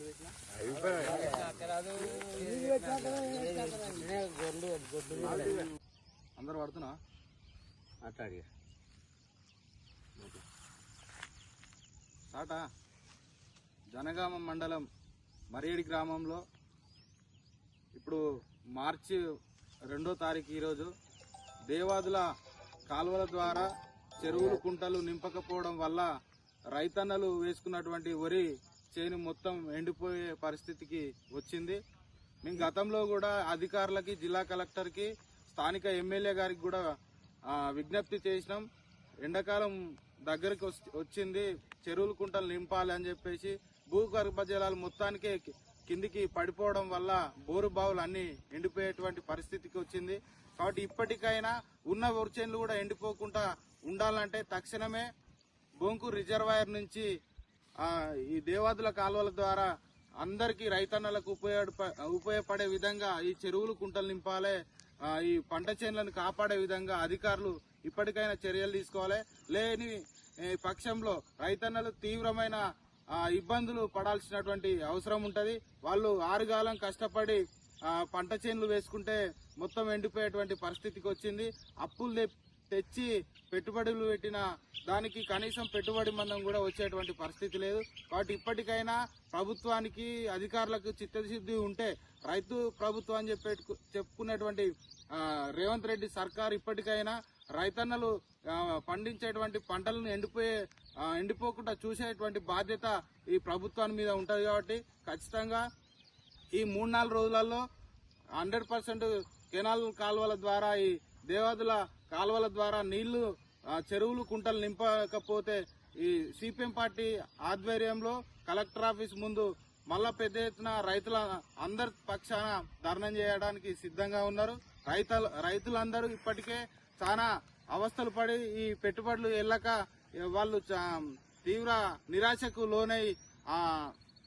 పెట్టినా అందరు పడుతున్నా? మాట్లాడి. సాట జనగామ మండలం మరేడి గ్రామంలో ఇప్పుడు మార్చి రెండో తారీఖు ఈరోజు దేవాదుల కాలువల ద్వారా చెరువులు కుంటలు నింపకపోవడం వల్ల రైతన్నలు వేసుకున్నటువంటి వరి చేను మొత్తం ఎండిపోయే పరిస్థితికి వచ్చింది. మేము గతంలో కూడా అధికారులకి జిల్లా కలెక్టర్కి స్థానిక ఎమ్మెల్యే గారికి కూడా విజ్ఞప్తి చేసినాం. ఎండాకాలం దగ్గరికి వచ్చింది. చెరువులు కుంటలు నింపాలి అని చెప్పేసి భూగర్భ జలాలు మొత్తానికే కిందికి పడిపోవడం వల్ల బోరు బావులు అన్ని ఎండిపోయేటువంటి పరిస్థితికి వచ్చింది. కాబట్టి ఇప్పటికైనా ఉన్న వరిచేన్లు కూడా ఎండిపోకుండా ఉండాలంటే తక్షణమే బొంకు రిజర్వాయర్ నుంచి ఈ దేవాదుల కాలువల ద్వారా అందరికీ రైతన్నలకు ఉపయోగ ఉపయోగపడే విధంగా ఈ చెరువులు కుంటలు నింపాలి ఈ పంట చేనులను కాపాడే విధంగా అధికారులు ఇప్పటికైనా చర్యలు తీసుకోవాలి. లేని పక్షంలో రైతన్నలు తీవ్రమైన ఇబ్బందులు పడాల్సినటువంటి అవసరం ఉంటుంది. వాళ్ళు ఆరుగాలం కష్టపడి పంట చేనులు వేసుకుంటే మొత్తం ఎండిపోయేటువంటి పరిస్థితికి వచ్చింది. అప్పులు తెచ్చి పెట్టుబడులు పెట్టిన దానికి కనీసం పెట్టుబడి మందం కూడా వచ్చేటువంటి పరిస్థితి లేదు. కాబట్టి ఇప్పటికైనా ప్రభుత్వానికి అధికారులకు చిత్తశుద్ధి ఉంటే రైతు ప్రభుత్వం అని చెప్పి చెప్పుకునేటువంటి రేవంత్ రెడ్డి సర్కార్ ఇప్పటికైనా రైతన్నలు పండించేటువంటి పంటలను ఎండిపోయే ఎండిపోకుండా చూసేటువంటి బాధ్యత ఈ ప్రభుత్వాన్ని మీద ఉంటుంది కాబట్టి ఖచ్చితంగా ఈ మూడు నాలుగు రోజులలో హండ్రెడ్ పర్సెంట్ కెనాల్ కాలువల ద్వారా ఈ దేవాదుల కాలువల ద్వారా నీళ్ళు చెరువులు కుంటలు నింపకపోతే ఈ సిపిఎం పార్టీ ఆధ్వర్యంలో కలెక్టర్ ఆఫీస్ ముందు మళ్ళా పెద్ద ఎత్తున రైతుల అందరి పక్షాన ధర్నం చేయడానికి సిద్ధంగా ఉన్నారు. రైతులు రైతులందరూ ఇప్పటికే చాలా అవస్థలు పడి ఈ పెట్టుబడులు వెళ్ళక వాళ్ళు తీవ్ర నిరాశకు లోనై ఆ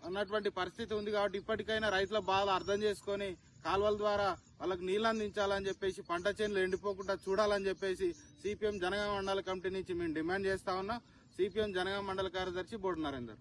ఉన్నటువంటి పరిస్థితి ఉంది కాబట్టి ఇప్పటికైనా రైతుల బాధలు అర్థం చేసుకొని కాలువల ద్వారా వాళ్ళకి నీళ్ళు అందించాలని చెప్పేసి పంట చేనులు ఎండిపోకుండా చూడాలని చెప్పేసి సిపిఎం జనగామ మండల కమిటీ నుంచి మేము డిమాండ్ చేస్తా ఉన్నాం. సిపిఎం జనగామ మండల కార్యదర్శి బోర్డు నరేందర్.